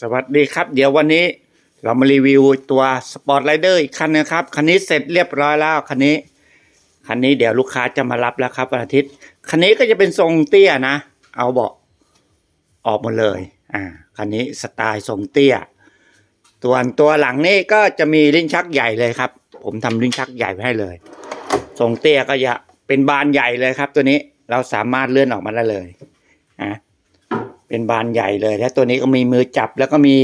สวัสดีครับ เดี๋ยววันนี้เรามารีวิวตัวสปอร์ตไรเดอร์อีกคันนะครับ คันนี้เสร็จเรียบร้อยแล้วคันนี้ คันนี้เดี๋ยวลูกค้าจะมารับแล้วครับวันอาทิตย์ คันนี้ก็จะเป็นทรงเตี้ยนะ เอาเบาะออกหมดเลย อ่า คันนี้สไตล์ทรงเตี้ยตัวนตัวหลังนี่ก็จะมีลิ้นชักใหญ่เลยครับ ผมทำลิ้นชักใหญ่ไว้ให้เลย ทรงเตี้ยก็จะเป็นบานใหญ่เลยครับ ตัวนี้เราสามารถเลื่อนออกมาได้เลย อะ เป็นบานใหญ่เลย และตัวนี้ก็มีมือจับแล้วก็มี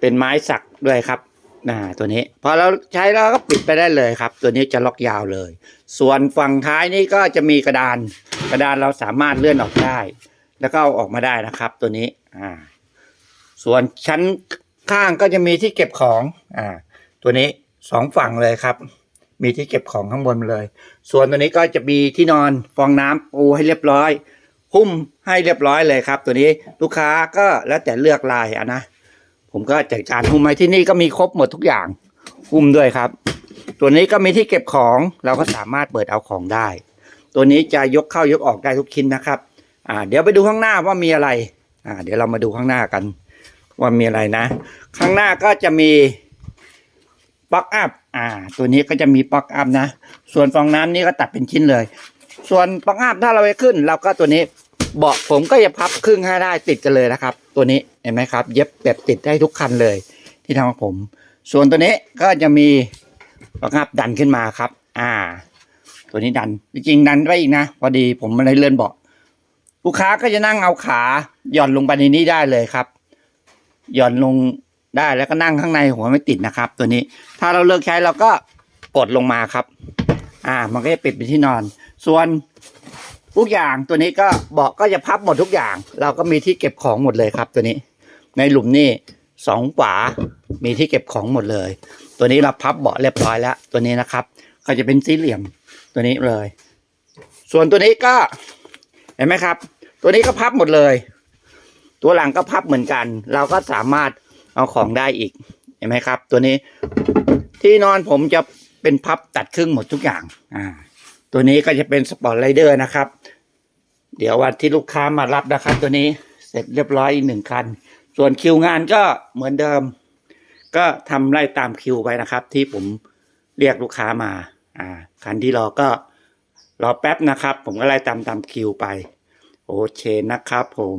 เป็นไม้สักด้วยครับน่าตัวนี้ พอเราใช้แล้วก็ปิดไปได้เลยครับ ตัวนี้จะล็อกยาวเลย ส่วนฝั่งท้ายนี่ก็จะมีกระดาน กระดานเราสามารถเลื่อนออกได้ แล้วก็เอาออกมาได้นะครับ ตัวนี้อ่าส่วนชั้นข้างก็จะมีที่เก็บของอ่าตัวนี้สองฝั่งเลยครับ มีที่เก็บของข้างบนเลย ส่วนตัวนี้ก็จะมีที่นอนฟองน้ำปูให้เรียบร้อย หุ้มให้เรียบร้อยเลยครับ ตัวนี้ลูกค้าก็แล้วแต่เลือกลายอะนะผมก็จัดการหุ้มไว้ที่นี่ก็มีครบหมดทุกอย่างหุ้มด้วยครับ ตัวนี้ก็มีที่เก็บของเราก็สามารถเปิดเอาของได้ ตัวนี้จะยกเข้ายกออกได้ทุกชิ้นนะครับ อ่า เดี๋ยวไปดูข้างหน้าว่ามีอะไร อ่า เดี๋ยวเรามาดูข้างหน้ากัน ว่ามีอะไรนะ ข้างหน้าก็จะมีปลั๊กอัพอ่า ตัวนี้ก็จะมีปลั๊กอัพนะ ส่วนฟองน้ำนี่ก็ตัดเป็นชิ้นเลย ส่วนปลั๊กอัพถ้าเราไปขึ้น เราก็ตัวนี้ เบาะผมก็จะพับครึ่งให้ได้ติดกันเลยนะครับ ตัวนี้เห็นไหมครับ เย็บแบบติดได้ทุกคันเลย ที่ทำของผม ส่วนตัวนี้ก็จะมีปลั๊กอัพดันขึ้นมาครับ อ่า ตัวนี้ดันจริงดันไว้อีกนะพอดีผมไม่ได้เลื่อนเบาะลูกค้าก็จะนั่งเอาขาหย่อนลงไปในนี้ได้เลยครับ หย่อนลงได้แล้วก็นั่งข้างในหัวไม่ติดนะครับ ตัวนี้ถ้าเราเลิกใช้เราก็กดลงมาครับ อ่า มันก็จะปิดเป็นที่นอน ส่วน ทุกอย่างตัวนี้ก็เบาะก็จะพับหมดทุกอย่าง เราก็มีที่เก็บของหมดเลยครับ ตัวนี้ ในหลุมนี่สองฝามีที่เก็บของหมดเลย ตัวนี้เราพับเบาะเรียบร้อยแล้ว ตัวนี้นะครับ ก็จะเป็นสี่เหลี่ยมตัวนี้เลย ส่วนตัวนี้ก็เห็นไหมครับ ตัวนี้ก็พับหมดเลย ตัวหลังก็พับเหมือนกัน เราก็สามารถเอาของได้อีกเห็นไหมครับ ตัวนี้ที่นอนผมจะเป็นพับตัดครึ่งหมดทุกอย่างอ่า ตัวนี้ก็จะเป็นสปอร์ตไรเดอร์นะครับ เดี๋ยววันที่ลูกค้ามารับนะครับ ตัวนี้เสร็จเรียบร้อยอีกหนึ่งคัน ส่วนคิวงานก็เหมือนเดิม ก็ทำไล่ตามคิวไปนะครับ ที่ผมเรียกลูกค้ามา อ่า คันที่รอก็รอแป๊บนะครับ ผมก็ไล่ตามตามคิวไป โอเคนะครับผม